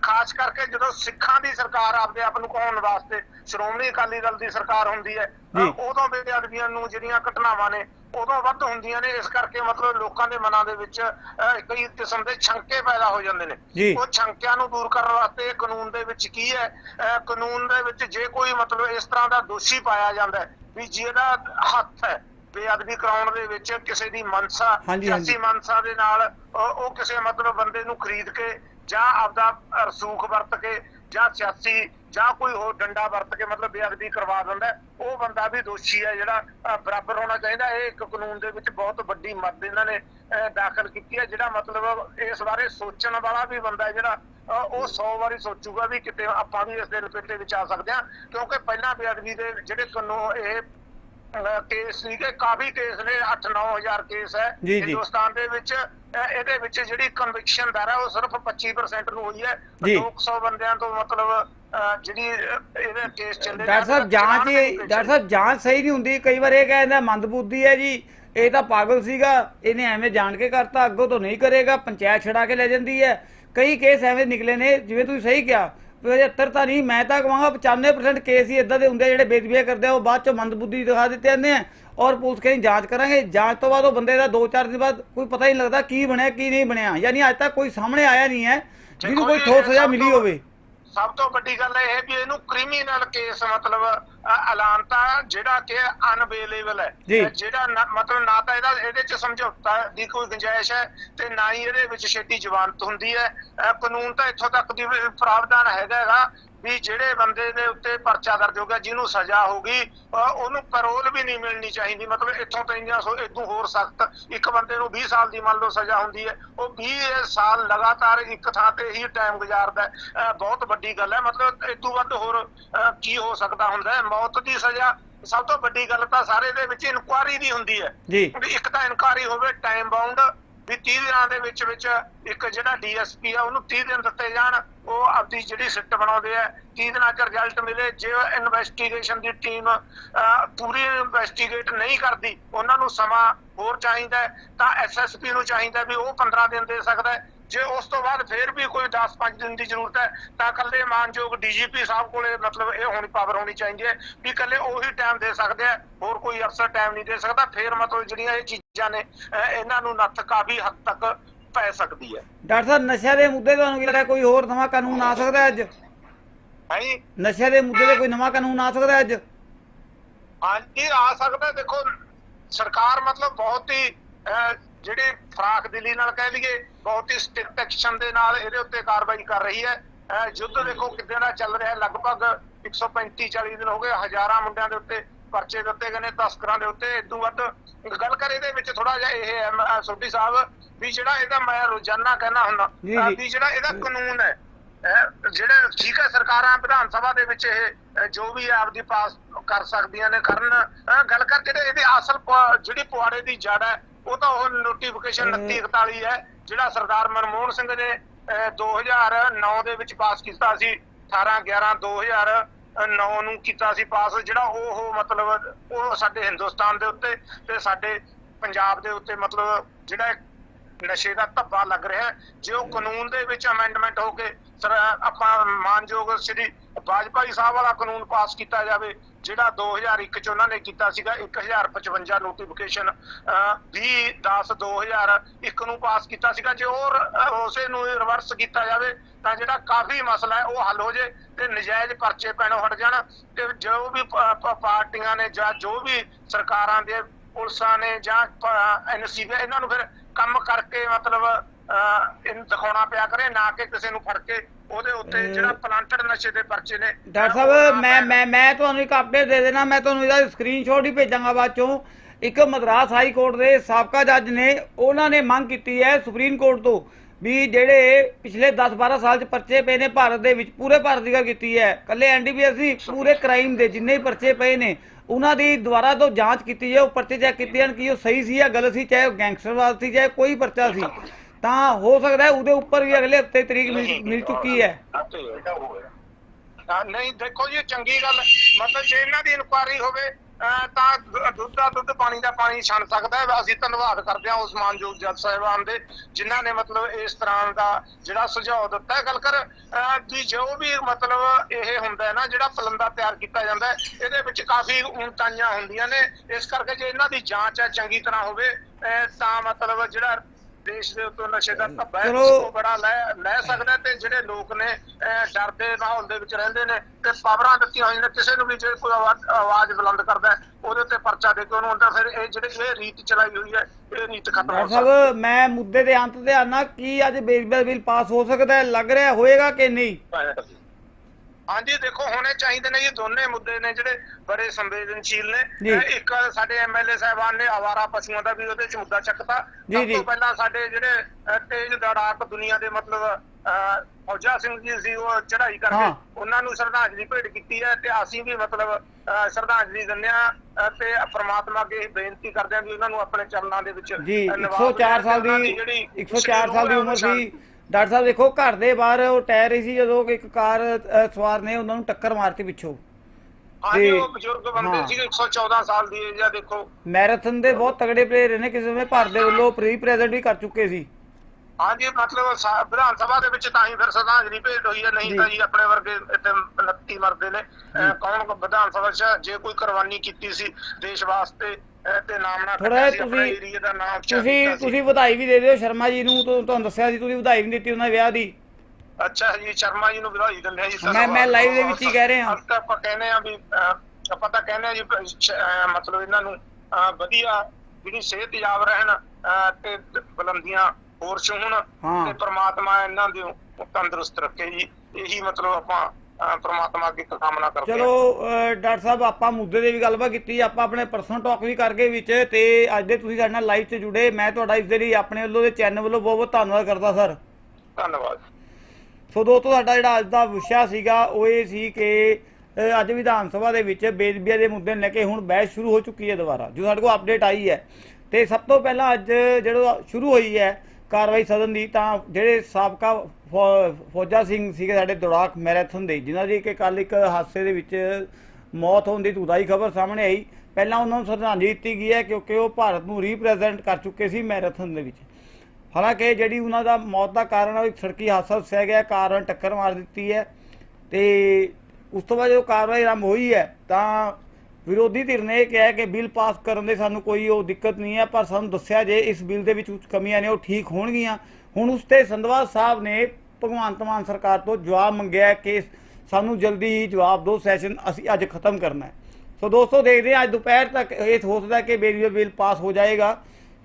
ਖਾਸ ਕਰਕੇ ਜਦੋਂ ਸਿੱਖਾਂ ਦੀ ਸਰਕਾਰ ਆਪਦੇ ਆਪ ਨੂੰ ਕਹਾਉਣ ਵਾਸਤੇ ਸ਼੍ਰੋਮਣੀ ਅਕਾਲੀ ਦਲ ਦੀ ਸਰਕਾਰ ਹੁੰਦੀ ਹੈ। ਉਦੋਂ ਬੇਅਦਬੀਆਂ ਨੂੰ ਜਿਹੜੀਆਂ ਘਟਨਾਵਾਂ ਨੇ ਉਦੋਂ ਵੱਧ ਹੁੰਦੀਆਂ ਨੇ ਇਸ ਕਰਕੇ ਮਤਲਬ ਲੋਕਾਂ ਦੇ ਮਨਾਂ ਦੇ ਵਿੱਚ ਕਈ ਕਿਸਮ ਦੇ ਛੰਕੇ ਪੈਦਾ ਹੋ ਜਾਂਦੇ ਨੇ। ਉਹ ਛੰਕਿਆਂ ਨੂੰ ਦੂਰ ਕਰਨ ਵਾਸਤੇ ਕਾਨੂੰਨ ਦੇ ਵਿੱਚ ਕੀ ਹੈ ਕਾਨੂੰਨ ਦੇ ਵਿੱਚ ਜੇ ਕੋਈ ਮਤਲਬ ਇਸ ਤਰ੍ਹਾਂ ਦਾ ਦੋਸ਼ੀ ਪਾਇਆ ਜਾਂਦਾ ਹੈ ਵੀ ਜਿਹਦਾ ਹੱਥ ਹੈ ਬੇਅਦਬੀ ਕਰਾਉਣ ਦੇ ਵਿੱਚ ਕਿਸੇ ਦੀ ਮਨਸਾ। ਸਿਆਸੀ ਮਨਸਾ ਦੇ ਨਾਲ ਉਹ ਕਿਸੇ ਮਤਲਬ ਬੰਦੇ ਨੂੰ ਖਰੀਦ ਕੇ ਜਾਂ ਆਪਦਾ ਰਸੂਖ ਵਰਤ ਕੇ ਜਾਂ ਸਿਆਸੀ ਜਾਂ ਕੋਈ ਹੋਰ ਡੰਡਾ ਵਰਤ ਕੇ ਮਤਲਬ ਬੇਅਦਬੀ ਕਰਵਾ ਦਿੰਦਾ ਉਹ ਬੰਦਾ ਵੀ ਦੋਸ਼ੀ ਹੈ ਜਿਹੜਾ ਬਰਾਬਰ ਹੋਣਾ ਚਾਹੀਦਾ। ਇਹ ਇੱਕ ਕਾਨੂੰਨ ਦੇ ਵਿੱਚ ਬਹੁਤ ਵੱਡੀ ਮੱਦ ਇਹਨਾਂ ਨੇ ਦਾਖਲ ਕੀਤੀ ਹੈ ਜਿਹੜਾ ਮਤਲਬ ਇਸ ਬਾਰੇ ਸੋਚਣ ਵਾਲਾ ਵੀ ਬੰਦਾ ਜਿਹੜਾ ਉਹ 100 ਵਾਰੀ ਸੋਚੂਗਾ ਵੀ ਕਿਤੇ ਆਪਾਂ ਵੀ ਇਸ ਦੇ ਲਪੇਟੇ ਵਿੱਚ ਆ ਸਕਦੇ ਹਾਂ। ਕਿਉਂਕਿ ਪਹਿਲਾਂ ਬੇਅਦਬੀ ਦੇ ਜਿਹੜੇ ਕਾਨੂੰਨ ਇਹ ਕੇਸ ਸੀਗੇ ਕਾਫੀ ਕੇਸ ਨੇ 8-9000 ਕੇਸ ਹੈ। ਹਿੰਦੁਸਤਾਨ ਦੇ ਵਿੱਚ ਇਹਦੇ ਵਿੱਚ ਜਿਹੜੀ ਕਨਵਿਕਸ਼ਨ ਦਰ ਹੈ ਉਹ ਸਿਰਫ 25% ਨੂੰ ਹੋਈ ਹੈ। ਜੀ। 200 ਬੰਦਿਆਂ ਤੋਂ ਮਤਲਬ ਜਿਹੜੀ ਅਹ ਇਹਦੇ ਕੇਸ ਚੱਲੇ ਡਾਕਟਰ ਸਾਹਿਬ ਜਾਂਚ ਹੀ- ਡਾਕਟਰ ਸਾਹਿਬ ਜਾਂਚ ਸਹੀ ਨਹੀਂ ਹੁੰਦੀ ਕਈ ਵਾਰ ਇਹ ਕਹਿੰਦਾ ਮੰਦਬੁੱਧੀ ਹੈ ਜੀ ਇਹ ਤਾਂ ਪਾਗਲ ਸੀਗਾ ਇਹਨੇ ਐਵੇਂ ਜਾਣ ਕੇ ਕਰਤਾ ਅੱਗੋਂ ਤੋਂ ਨਹੀਂ ਕਰੇਗਾ ਪੰਚਾਇਤ ਛਡਾ ਕੇ ਲੈ ਜਾਂਦੀ ਹੈ। ਕਈ ਕੇਸ ਐਵੇਂ ਨਿਕਲੇ ਨੇ ਜਿਵੇਂ ਤੁਸੀਂ ਸਹੀ ਕਿਹਾ 75 ਤਾਂ ਨਹੀਂ ਮੈਂ ਤਾਂ ਕਹਾਂਗਾ 95% ਕੇਸ ਹੀ ਇਦਾਂ ਦੇ ਹੁੰਦੇ ਆ ਜਿਹੜੇ ਬੇਦਬੀਆਂ ਕਰਦੇ ਆ ਉਹ ਬਾਅਦ ਚੋਂ ਮੰਦਬੁੱਧੀ ਦਿਖਾ ਦਿੱਤੇ ਜਾਂਦੇ ਆ ਔਰ ਪੁਲਿਸ ਕਹਿੰਦੀ ਜਾਂਚ ਕਰਾਂਗੇ। ਜਾਂਚ ਤੋਂ ਬਾਅਦ ਉਹ ਬੰਦੇ ਦਾ 2-4 ਦਿਨ ਬਾਅਦ ਕੋਈ ਪਤਾ ਹੀ ਨਹੀਂ ਲੱਗਦਾ ਕੀ ਬਣਿਆ ਕੀ ਨਹੀਂ ਬਣਿਆ। ਯਾਨੀ ਅੱਜ ਤੱਕ ਕੋਈ ਸਾਹਮਣੇ ਆਇਆ ਨਹੀਂ ਹੈ ਜਿਹਨੂੰ ਕੋਈ ਠੋਸ ਸਜ਼ਾ ਮਿਲੀ ਹੋਵੇ। ਸਭ ਤੋਂ ਵੱਡੀ ਗੱਲ ਇਹ ਹੈ ਵੀ ਇਹਨੂੰ ਕ੍ਰਿਮੀਨਲ ਕੇਸ ਮਤਲਬ ਅ, ਐਲਾਨਤਾ ਜਿਹੜਾ ਕਿ ਅਨਵੇਲੇਬਲ ਹੈ। ਜਿਹੜਾ ਮਤਲਬ ਨਾ ਤਾਂ ਇਹਦਾ ਇਹਦੇ ਚ ਸਮਝੌਤਾ ਦੀ ਕੋਈ ਗੁੰਜਾਇਸ਼ ਹੈ ਤੇ ਨਾ ਹੀ ਇਹਦੇ ਵਿੱਚ ਛੇਤੀ ਜ਼ਮਾਨਤ ਹੁੰਦੀ ਹੈ। ਕਾਨੂੰਨ ਤਾਂ ਇੱਥੋਂ ਤੱਕ ਦੀ ਪ੍ਰਾਵਧਾਨ ਹੈਗਾ ਹੈਗਾ ਵੀ ਜਿਹੜੇ ਬੰਦੇ ਦੇ ਉੱਤੇ ਪਰਚਾ ਦਰਜ ਹੋ ਗਿਆ ਜਿਹਨੂੰ ਸਜ਼ਾ ਹੋ ਗਈ ਉਹਨੂੰ ਪੈਰੋਲ ਵੀ ਨਹੀਂ ਮਿਲਣੀ ਚਾਹੀਦੀ। ਮਤਲਬ ਇੱਥੋਂ ਤਾਂ ਇੰਨਾ ਸੋ ਇਦੋਂ ਹੋਰ ਸਖਤ ਇੱਕ ਬੰਦੇ ਨੂੰ 20 ਸਾਲ ਦੀ ਮੰਨ ਲਓ ਸਜ਼ਾ ਹੁੰਦੀ ਹੈ। ਉਹ 20 ਸਾਲ ਲਗਾਤਾਰ ਇੱਕ ਥਾਂ ਤੇ ਹੀ ਟਾਈਮ ਗੁਜ਼ਾਰਦਾ ਬਹੁਤ ਵੱਡੀ ਗੱਲ ਹੈ। ਮਤਲਬ ਇਦੋਂ ਵੱਧ ਹੋਰ ਕੀ ਹੋ ਸਕਦਾ ਹੁੰਦਾ ਹੈ? ਮੌਤ ਦੀ ਸਜ਼ਾ ਸਭ ਤੋਂ ਵੱਡੀ ਗੱਲ ਤਾਂ ਸਾਰੇ ਦੇ ਵਿੱਚ ਇਨਕੁਆਰੀ ਦੀ ਹੁੰਦੀ ਹੈ ਜੀ ਇੱਕ ਤਾਂ ਇਨਕੁਆਰੀ ਹੋਵੇ ਟਾਈਮ ਬਾਉਂਡ ਵੀ 30 ਦਿਨਾਂ ਦੇ ਵਿੱਚ ਵਿੱਚ ਇੱਕ ਜਿਹੜਾ ਡੀਐਸਪੀ ਆ ਉਹਨੂੰ 30 ਦਿਨ ਦਿੱਤੇ ਜਾਣ ਉਹ ਆਪਦੀ ਜਿਹੜੀ ਸਿੱਟ ਬਣਾਉਂਦੇ ਆ 30 ਦਿਨਾਂ ਚ ਰਿਜ਼ਲਟ ਮਿਲੇ ਜੇ ਇਨਵੈਸਟੀਗੇਸ਼ਨ ਦੀ ਟੀਮ ਪੂਰੀ ਇਨਵੈਸਟੀਗੇਟ ਨਹੀਂ ਕਰਦੀ ਉਹਨਾਂ ਨੂੰ ਸਮਾਂ ਹੋਰ ਚਾਹੀਦਾ ਤਾਂ ਐਸਐਸਪੀ ਨੂੰ ਚਾਹੀਦਾ ਵੀ ਉਹ 15 ਦਿਨ ਦੇ ਸਕਦਾ। ਜੇ ਉਸ ਤੋਂ ਬਾਅਦ ਫੇਰ ਵੀ ਕੋਈ 10-5 ਦਿਨ ਦੀ ਜ਼ਰੂਰਤ ਹੈ ਤਾਂ ਕੱਲੇ ਮਾਨਯੋਗ ਡੀਜੀਪੀ ਸਾਹਿਬ ਕੋਲੇ ਮਤਲਬ ਇਹ ਹੋਣੀ ਪਾਵਰ ਹੋਣੀ ਚਾਹੀਦੀ ਹੈ ਵੀ ਕੱਲੇ ਉਹੀ ਟਾਈਮ ਦੇ ਸਕਦੇ ਆ ਹੋਰ ਕੋਈ ਅਫਸਰ ਟਾਈਮ ਨਹੀਂ ਦੇ ਸਕਦਾ ਫੇਰ ਮਤਲਬ ਜਿਹੜੀਆਂ ਇਹ ਚੀਜ਼ਾਂ ਨੇ ਇਹਨਾਂ ਨੂੰ ਨੱਥ ਕਾਫੀ ਹੱਦ ਤੱਕ ਪੈ ਸਕਦੀ ਹੈ। ਡਾਕਟਰ ਸਾਹਿਬ ਨਸ਼ਿਆਂ ਦੇ ਮੁੱਦੇ ਤੁਹਾਨੂੰ ਕੀ ਲੱਗਦਾ ਕੋਈ ਹੋਰ ਨਵਾਂ ਕਾਨੂੰਨ ਆ ਸਕਦਾ ਅੱਜ? ਹੈ ਜੀ ਨਸ਼ਿਆਂ ਦੇ ਮੁੱਦੇ ਤੇ ਕੋਈ ਨਵਾਂ ਕਾਨੂੰਨ ਆ ਸਕਦਾ ਅੱਜ? ਹਾਂਜੀ ਆ ਸਕਦਾ ਦੇਖੋ ਸਰਕਾਰ ਮਤਲਬ ਬਹੁਤ ਹੀ ਜਿਹੜੀ ਫਰਾਕ ਦਿਲੀ ਨਾਲ ਕਹਿ ਲਈਏ ਬਹੁਤ ਹੀ ਸਟ੍ਰਿਕਟ ਐਕਸ਼ਨ ਦੇ ਨਾਲ ਇਹਦੇ ਉੱਤੇ ਕਾਰਵਾਈ ਕਰ ਰਹੀ ਹੈ। ਯੁੱਧ ਦੇਖੋ ਕਿੱਦਾਂ ਦਾ ਚੱਲ ਰਿਹਾ ਹੈ, ਲਗਭਗ 135 40 ਦਿਨ ਹੋ ਗਏ ਹਜ਼ਾਰਾਂ ਮੁੰਡਿਆਂ ਦੇ ਉੱਤੇ ਪਰਚੇ ਦਿੱਤੇ ਗਏ ਨੇ ਤਸਕਰਾਂ ਦੇ ਉੱਤੇ। ਇਦੋਂ ਵੱਧ ਗੱਲ ਕਰ ਇਹਦੇ ਵਿੱਚ ਥੋੜਾ ਜਿਹਾ ਇਹ ਹੈ ਸੋਢੀ ਸਾਹਿਬ ਵੀ ਜਿਹੜਾ ਇਹਦਾ ਮੈਂ ਰੋਜ਼ਾਨਾ ਕਹਿਣਾ ਹੁੰਦਾ। ਵੀ ਜਿਹੜਾ ਇਹਦਾ ਕਾਨੂੰਨ ਹੈ ਜਿਹੜੇ ਠੀਕ ਹੈ ਸਰਕਾਰਾਂ ਵਿਧਾਨ ਸਭਾ ਦੇ ਵਿੱਚ ਇਹ ਜੋ ਵੀ ਆਪਦੀ ਪਾਸ ਕਰ ਸਕਦੀਆਂ ਨੇ। ਕਰਨ ਗੱਲ ਕਰ ਜਿਹੜੇ ਇਹਦੇ ਅਸਲ ਜਿਹੜੀ ਪੁਆੜੇ ਦੀ ਜੜ ਹੈ ਉਹ ਤਾਂ ਉਹ ਨੋਟੀਫਿਕੇਸ਼ਨ 2941 ਹੈ ਜਿਹੜਾ ਸਰਦਾਰ ਮਨਮੋਹਨ ਸਿੰਘ ਨੇ ਅਹ 2009 ਦੇ ਵਿੱਚ ਪਾਸ ਕੀਤਾ ਸੀ 18 11 2009 ਨੂੰ ਕੀਤਾ ਸੀ ਪਾਸ ਜਿਹੜਾ ਉਹ ਮਤਲਬ ਉਹ ਸਾਡੇ ਹਿੰਦੁਸਤਾਨ ਦੇ ਉੱਤੇ ਤੇ ਸਾਡੇ ਪੰਜਾਬ ਦੇ ਉੱਤੇ ਮਤਲਬ ਜਿਹੜਾ ਨਸ਼ੇ ਦਾ ਧੱਬਾ ਲੱਗ ਰਿਹਾ। ਜੇ ਉਹ ਕਾਨੂੰਨ ਦੇ ਵਿੱਚ ਅਮੈਂਡਮੈਂਟ ਹੋ ਕੇ ਸਰ ਆਪਾਂ ਮਾਨਯੋਗ ਸ੍ਰੀ ਵਾਜਪਾਈ ਸਾਹਿਬ ਵਾਲਾ ਕਾਨੂੰਨ ਪਾਸ ਕੀਤਾ ਜਾਵੇ ਜਿਹੜਾ 2001 ਚ ਉਹਨਾਂ ਨੇ ਕੀਤਾ ਸੀਗਾ 1055 ਨੋਟੀਫਿਕੇਸ਼ਨ 20 10 2001 ਨੂੰ ਪਾਸ ਕੀਤਾ ਸੀਗਾ। ਜੇ ਉਹ ਉਸੇ ਨੂੰ ਰਿਵਰਸ ਕੀਤਾ ਜਾਵੇ ਤਾਂ ਜਿਹੜਾ ਕਾਫੀ ਮਸਲਾ ਹੈ ਉਹ ਹੱਲ ਹੋ ਜੇ ਤੇ ਨਜਾਇਜ਼ ਪਰਚੇ ਪੈਣੋਂ ਹਟ ਜਾਣ ਤੇ ਜੋ ਵੀ ਪਾਰਟੀਆਂ ਨੇ ਜਾਂ ਜੋ ਵੀ ਸਰਕਾਰਾਂ ਦੇ ਪੁਲਿਸਾਂ ਨੇ ਜਾਂ ਐਨਸੀ ਇਹਨਾਂ ਨੂੰ ਫਿਰ ਕੰਮ ਕਰਕੇ ਮਤਲਬ ਅਹ, ਇਹਨੂੰ ਦਿਖਾਉਣਾ ਪਿਆ ਕਰੇ ਨਾ ਕਿ ਕਿਸੇ ਨੂੰ ਫੜ ਕੇ ਉਹਦੇ ਉੱਤੇ ਜਿਹੜਾ ਪਲਾਂਟਡ ਨਸ਼ੇ ਦੇ ਪਰਚੇ ਨੇ ਡਾਕਟਰ ਸਾਹਿਬ ਮੈਂ। ਮੈਂ ਮੈਂ ਤੁਹਾਨੂੰ ਇੱਕ ਅਪਡੇਟ ਦੇ ਦੇਣਾ ਮੈਂ ਤੁਹਾਨੂੰ ਇਹਦਾ ਸਕਰੀਨਸ਼ਾਟ ਹੀ ਭੇਜਾਂਗਾ ਬਾਅਦ ਚੋਂ ਇੱਕ ਮਦਰਾਸ ਹਾਈ ਕੋਰਟ ਦੇ ਸਾਬਕਾ ਜੱਜ ਨੇ ਉਹਨਾਂ ਨੇ ਮੰਗ ਕੀਤੀ ਹੈ ਸੁਪਰੀਮ ਕੋਰਟ ਤੋਂ ਵੀ ਜਿਹੜੇ ਪਿਛਲੇ 10-12 ਸਾਲ ਚ ਪਰਚੇ ਪਏ ਨੇ ਭਾਰਤ ਦੇ ਵਿੱਚ ਪੂਰੇ ਭਾਰਤ ਦੀ ਗੱਲ ਕੀਤੀ ਹੈ ਕੱਲੇ ਐਨਡੀਪੀਐਸ ਦੀ ਪੂਰੇ ਕ੍ਰਾਈਮ ਦੇ ਜਿੰਨੇ ਪਰਚੇ ਪਏ ਨੇ ਉਹਨਾਂ ਦੀ ਦੁਬਾਰਾ ਤੋਂ ਜਾਂਚ ਕੀਤੀ ਜਾਏ ਉਹ ਪਰਚੇ ਚੈੱਕ ਕੀਤੇ ਜਾਣ ਕਿ ਉਹ ਸਹੀ ਸੀ ਜਾਂ ਗਲਤ ਸੀ ਚਾਹੇ ਉਹ ਗੈਂਗਸਟਰਵਾਦ ਸੀ ਚਾਹੇ ਕੋਈ ਪਰਚਾ ਸੀ ਤਾਂ ਹੋ ਸਕਦਾ ਹੈ ਉਹਦੇ ਉੱਪਰ ਵੀ ਅਗਲੇ ਹਫ਼ਤੇ ਤਰੀਕ ਮਿਲ ਮਿਲ ਚੁੱਕੀ ਹੈ। ਹਾਂ, ਨਹੀਂ ਦੇਖੋ ਜੀ ਇਹ ਚੰਗੀ ਗੱਲ ਮਤਲਬ ਜੇ ਇਹਨਾਂ ਦੀ ਇਨਕੁਆਇਰੀ ਹੋਵੇ ਅਹ, ਤਾਂ ਦੁ- ਦੁੱਧ ਦਾ ਦੁੱਧ ਪਾਣੀ ਦਾ ਪਾਣੀ ਛਣ ਸਕਦਾ ਹੈ। ਅਸੀਂ ਧੰਨਵਾਦ ਕਰਦੇ ਹਾਂ ਉਸ ਮਾਨਯੋਗ ਜੱਜ ਸਾਹਿਬਾਨ ਦੇ ਜਿਨ੍ਹਾਂ ਨੇ ਮਤਲਬ ਇਸ ਤਰ੍ਹਾਂ ਦਾ ਜਿਹੜਾ ਸੁਝਾਅ ਦਿੱਤਾ ਹੈ। ਗੱਲ ਕਰ ਅਹ, ਵੀ ਜੋ ਵੀ ਮਤਲਬ ਇਹ ਹੁੰਦਾ ਹੈ ਨਾ ਜਿਹੜਾ ਪਲੰਦਾ ਤਿਆਰ ਕੀਤਾ ਜਾਂਦਾ ਹੈ ਇਹਦੇ ਵਿੱਚ ਕਾਫੀ ਊਣਤਾਈਆਂ ਹੁੰਦੀਆਂ ਨੇ। ਇਸ ਕਰਕੇ ਜੇ ਇਹਨਾਂ ਦੀ ਜਾਂਚ ਹੈ ਚੰਗੀ ਤਰ੍ਹਾਂ ਹੋਵੇ ਅਹ, ਤਾਂ ਮਤਲਬ ਜਿਹੜਾ ਦੇਸ਼ ਦੇ ਉੱਤੇ ਨਸ਼ੇ ਦਾ ਧੱਬਾ ਹੈ। ਉਸ ਤੋਂ ਬੜਾ ਲੈ ਲੈ ਸਕਦਾ ਤੇ ਜਿਹੜੇ ਲੋਕ ਨੇ ਅਹ, ਡਰ ਦੇ ਮਾਹੌਲ ਦੇ ਵਿੱਚ ਰਹਿੰਦੇ ਨੇ ਤੇ ਪਾਵਰਾਂ ਦਿੱਤੀਆਂ ਹੋਈਆਂ ਨੇ ਕਿਸੇ ਨੂੰ ਵੀ ਜੇ ਕੋਈ ਆਵਾਜ਼ ਬੁਲੰਦ ਕਰਦਾ ਉਹਦੇ ਉੱਤੇ ਪਰਚਾ ਦੇ ਕੇ ਉਹਨੂੰ ਹੁੰਦਾ ਫਿਰ ਇਹ ਜਿਹੜੇ ਇਹ ਰੀਤ ਚਲਾਈ ਹੋਈ ਹੈ ਇਹ ਰੀਤ ਖਤਮ ਹੋ ਸਕਦੀ ਮੈਂ ਮੁੱਦੇ ਦੇ ਅੰਤ ਤੇ ਆਨਾ ਕੀ ਅੱਜ ਬੇਸਬਲ ਬਿੱਲ ਪਾਸ ਹੋ ਸਕਦਾ ਹੈ ਲੱਗ ਰਿਹਾ ਹੋਏਗਾ ਕਿ ਨਹੀਂ ਹਾਂਜੀ ਦੇਖੋ ਹੋਣੇ ਚਾਹੀਦੇ ਨੇ ਇਹ ਦੋਨੇ ਮੁੱਦੇ ਨੇ ਜਿਹੜੇ ਬੜੇ ਸੰਵੇਦਨਸ਼ੀਲ। ਨੇ ਇੱਕ ਸਾਡੇ ਐਮਐਲਏ ਸਾਹਿਬਾਨ ਨੇ ਆਵਾਰਾ ਪਸ਼ੂਆਂ ਦਾ ਵੀ ਉਹਦੇ ਚ ਮੁੱਦਾ ਚੱਕਤਾ ਸਭ। ਤੋਂ ਪਹਿਲਾਂ ਸਾਡੇ ਜਿਹੜੇ ਤੇਜ਼ ਦੜਾਕ ਦੁਨੀਆ ਦੇ ਮਤਲਬ ਫੌਜਾ ਸਿੰਘ ਜੀ ਸੀ ਉਹ ਚੜ੍ਹਾਈ ਕਰਕੇ। ਉਹਨਾਂ ਨੂੰ ਸ਼ਰਧਾਂਜਲੀ ਭੇਟ ਕੀਤੀ ਹੈ ਤੇ ਅਸੀਂ ਵੀ ਮਤਲਬ ਸ਼ਰਧਾਂਜਲੀ ਦਿੰਦੇ ਹਾਂ ਤੇ ਪ੍ਰਮਾਤਮਾ ਅੱਗੇ ਬੇਨਤੀ ਕਰਦੇ ਹਾਂ ਵੀ ਉਹਨਾਂ ਨੂੰ ਆਪਣੇ ਚਰਨਾਂ ਦੇ ਵਿੱਚ ਜੀ ਅਹ, ਨਿਵਾਸ 104 ਸਾਲ ਦੀ ਜਿਹੜੀ 104 ਸਾਲ ਦੀ ਉਮਰ ਸੀ ਡਾਕਟਰ ਸਾਹਿਬ ਦੇਖੋ ਘਰ ਦੇ ਬਾਹਰ ਉਹ ਟਾਇਰ ਰਹੀ ਸੀ ਜਦੋਂ ਇੱਕ ਕਾਰ ਅ, ਸਵਾਰ ਨੇ ਉਹਨਾਂ ਨੂੰ ਟੱਕਰ ਮਾਰਤੀ ਪਿੱਛੋਂ। ਹਾਂਜੀ ਤੇ- ਉਹ ਬਜ਼ੁਰਗ ਬੰਦੇ ਹਾਂ। ਸੀ 114 ਸਾਲ ਦੀ ਏਜ ਆ ਦੇਖੋ। ਮੈਰਾਥਨ ਦੇ ਬਹੁਤ ਤਗੜੇ ਪਲੇਅਰ ਨੇ ਕਿਸੇ ਸਮੇਂ ਭਾਰਤ ਦੇ ਵੱਲੋਂ ਪ੍ਰੀ ਪ੍ਰੈਜ਼ੈਂਟ ਵੀ ਕਰ ਚੁੱਕੇ ਸੀ। ਹਾਂਜੀ ਮਤਲਬ ਸਾ- ਵਿਧਾਨ ਸਭਾ ਦੇ ਵਿੱਚ ਤਾਂ ਹੀ ਫਿਰ ਸ਼ਰਧਾਂਜਲੀ ਭੇਟ ਹੋਈ ਹੈ ਨਹੀਂ। ਤਾਂ ਜੀ ਆਪਣੇ ਵਰਗੇ ਇੱਥੇ 29 ਮਰਦੇ ਨੇ। ਅਹ ਕੌਣ ਵਿਧਾਨ ਸਭਾ ਚ ਜੇ ਕੋਈ ਕੁਰਬਾਨੀ ਕੀਤੀ ਸੀ ਦੇਸ਼ ਵਾਸਤੇ ਤੇ ਨਾਮ ਨਾ ਆਪਣੇ ਤੁਸੀਂ- ਏਰੀਆ ਦਾ ਨਾਮ ਉੱਚਾ ਤੁਸੀਂ। ਤੁਸੀਂ ਵਧਾਈ ਵੀ ਦੇ ਦਿਓ ਸ਼ਰਮਾ ਜੀ ਨੂੰ ਤੁਹਾਨੂੰ ਦੱਸਿਆ ਸੀ ਤੁਸੀਂ ਵਧਾਈ ਵੀ ਦਿੱਤੀ ਉਹਨਾਂ ਵਿਆਹ ਦੀ ਅੱਛਾ ਜੀ ਸ਼ਰਮਾ ਜੀ ਨੂੰ ਵਧਾਈ ਦਿੰਦੇ ਆ ਜੀ ਮੈਂ- ਮੈਂ live ਦੇ ਵਿੱਚ ਹੀ ਕਹਿ ਰਿਹਾ। ਤਾਂ ਆਪਾਂ ਕਹਿੰਦੇ ਆ ਵੀ ਆਪਾਂ ਤਾਂ ਕਹਿੰਦੇ ਆ ਜੀ ਮਤਲਬ ਇਹਨਾਂ ਨੂੰ ਵਧੀਆ ਜਿਹੜੀ ਸਿਹਤ ਯਾਬ ਰਹਿਣ ਤੇ ਬੁਲੰਦੀਆਂ ਹੋਰ ਹਾਂ। ਤੇ ਪ੍ਰਮਾਤਮਾ ਇਹਨਾਂ ਦੇ ਤੰਦਰੁਸਤ ਰੱਖੇ ਜੀ ਇਹੀ ਮਤਲਬ ਆਪਾਂ ਪ੍ਰਮਾਤਮਾ ਅੱਗੇ ਕਾਮਨਾ ਕਰਦੇ ਹਾਂ ਚਲੋ ਡਾਕਟਰ ਸਾਹਿਬ ਆਪਾਂ ਮੁੱਦੇ ਦੇ ਵੀ ਗੱਲਬਾਤ ਕੀਤੀ ਆਪਾਂ ਆਪਣੇ ਪਰਸਨਲ ਟਾਕ ਵੀ ਕਰਕੇ ਵਿੱਚ ਤੇ ਅੱਜ ਦੇ ਤੁਸੀਂ ਸਾਡੇ ਨਾਲ ਲਾਈਵ 'ਚ ਜੁੜੇ। ਮੈਂ ਤੁਹਾਡਾ ਇਸ ਦੇ ਲਈ ਆਪਣੇ ਵੱਲੋਂ ਤੇ ਚੈਨਲ ਵੱਲੋਂ ਬਹੁਤ ਬਹੁਤ ਧੰਨਵਾਦ ਕਰਦਾ ਸਰ ਧੰਨਵਾਦ। ਸੋ ਦੋਸਤੋ ਸਾਡਾ ਜਿਹੜਾ ਅੱਜ ਦਾ ਵਿਸ਼ਾ ਸੀਗਾ ਉਹ ਇਹ ਸੀ ਕਿ ਅ, ਅੱਜ ਵਿਧਾਨ ਸਭਾ ਦੇ ਵਿੱਚ ਬੇਦਬੀਆਂ ਦੇ ਮੁੱਦੇ ਨੂੰ ਲੈ ਕੇ ਹੁਣ ਬਹਿਸ ਸ਼ੁਰੂ ਹੋ ਚੁੱਕੀ ਹੈ ਦੁਬਾਰਾ ਜੋ ਸਾਡੇ ਕੋਲ ਅਪਡੇਟ ਆਈ ਹੈ। ਤੇ ਸਭ ਤੋਂ ਪਹਿਲਾਂ ਅੱਜ ਜਿਹੜਾ ਸ਼ੁਰੂ ਹੋਈ ਹੈ ਕਾਰਵਾਈ ਸਦਨ ਦੀ ਤਾਂ ਜਿਹੜੇ ਸਾਬਕਾ ਫੌ- ਫੌਜਾ ਸਿੰਘ ਸੀਗੇ ਸਾਡੇ ਦੌੜਾਕ ਮੈਰਾਥਨ ਦੇ, ਜਿਨ੍ਹਾਂ ਦੀ ਕਿ ਕੱਲ ਇੱਕ ਹਾਦਸੇ ਦੇ ਵਿੱਚ ਮੌਤ ਹੋਣ ਦੀ ਦੁਖਦਾਈ ਖਬਰ ਸਾਹਮਣੇ ਆਈ। ਪਹਿਲਾਂ ਉਹਨਾਂ ਨੂੰ ਸ਼ਰਧਾਂਜਲੀ ਦਿੱਤੀ ਗਈ ਹੈ ਕਿਉਂਕਿ ਉਹ ਭਾਰਤ ਨੂੰ ਰਿਪਰੈਜ਼ੈਂਟ ਕਰ ਚੁੱਕੇ ਸੀ ਮੈਰਾਥਨ ਦੇ ਵਿੱਚ। ਹਾਲਾਂਕਿ ਜਿਹੜੀ ਉਹਨਾਂ ਦਾ ਮੌਤ ਦਾ ਕਾਰਨ ਉਹ ਇੱਕ ਸੜਕੀ ਹਾਦਸਾ ਦੱਸਿਆ ਗਿਆ ਕਾਰਨ ਟੱਕਰ ਮਾਰ ਦਿੱਤੀ ਹੈ ਤੇ ਉਸ ਤੋਂ ਬਾਅਦ ਜਦੋਂ ਕਾਰਵਾਈ ਆਰੰਭ ਹੋਈ ਹੈ ਤਾਂ ਵਿਰੋਧੀ ਧਿਰ ਨੇ ਇਹ ਕਿਹਾ ਕਿ ਬਿੱਲ ਪਾਸ ਕਰਨ ਦੇ ਸਾਨੂੰ ਕੋਈ ਉਹ ਦਿੱਕਤ ਨਹੀਂ ਹੈ, ਪਰ ਸਾਨੂੰ ਦੱਸਿਆ ਜੇ ਇਸ ਬਿੱਲ ਦੇ ਵਿੱਚ ਕੁਝ ਕਮੀਆਂ ਨੇ, ਉਹ ਠੀਕ ਹੋਣਗੀਆਂ। ਹੁਣ ਉਸ ਤੇ ਸੰਧਵਾ ਸਾਹਿਬ ਨੇ ਭਗਵੰਤ ਮਾਨ ਸਰਕਾਰ ਤੋਂ ਜਵਾਬ ਮੰਗਿਆ ਕਿ ਸਾਨੂੰ ਜਲਦੀ ਹੀ ਜਵਾਬ ਦਿਓ, ਸੈਸ਼ਨ ਅਸੀਂ ਅੱਜ ਖਤਮ ਕਰਨਾ ਹੈ। ਸੋ ਦੋਸਤੋ, ਦੇਖਦੇ ਹਾਂ ਅੱਜ ਦੁਪਹਿਰ ਤੱਕ ਇਹ ਹੋ ਸਕਦਾ ਕਿ ਬੇਰੀ ਬਿੱਲ ਪਾਸ ਹੋ ਜਾਏਗਾ,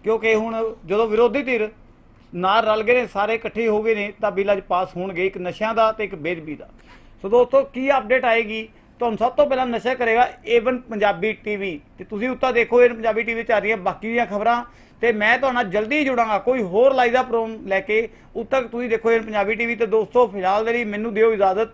ਕਿਉਂਕਿ ਹੁਣ ਜਦੋਂ ਵਿਰੋਧੀ ਧਿਰ ਨਾਲ ਰਲ ਗਏ ਨੇ, ਸਾਰੇ ਇਕੱਠੇ ਹੋ ਗਏ ਨੇ, ਤਾਂ ਬਿੱਲ ਅੱਜ ਪਾਸ ਹੋਣਗੇ ਇੱਕ ਨਸ਼ਿਆਂ ਦਾ ਤੇ ਇੱਕ ਬੇਦਬੀ ਦਾ। ਸੋ ਦੋਸਤੋ, ਕੀ ਅਪਡੇਟ ਆਏਗੀ? ਤੁਹਾਨੂੰ ਸਭ ਤੋਂ ਪਹਿਲਾਂ ਨਸ਼ਾ ਕਰੇਗਾ ਏਵਨ ਪੰਜਾਬੀ ਟੀਵੀ ਤੇ ਤੁਸੀਂ ਉੱਤਾ ਦੇਖੋ, ਇਹ ਪੰਜਾਬੀ ਟੀਵੀ ਚ ਆ ਰਹੀਆਂ ਬਾਕੀ ਦੀਆਂ ਖਬਰਾਂ। ਤੇ ਮੈਂ ਤੁਹਾਡਾ ਜਲਦੀ ਹੀ ਜੁੜਾਂਗਾ, ਕੋਈ ਹੋਰ ਲਾਈਵ ਦਾ ਪ੍ਰੋਗਰਾਮ ਲੈ ਕੇ। ਉਦ ਤੱਕ ਤੁਸੀਂ ਦੇਖੋ, ਇਹ ਪੰਜਾਬੀ ਟੀਵੀ ਤੇ ਦੋਸਤੋ, ਫਿਲਹਾਲ ਦੇ ਲਈ ਮੈਨੂੰ ਦਿਓ ਇਜਾਜ਼ਤ।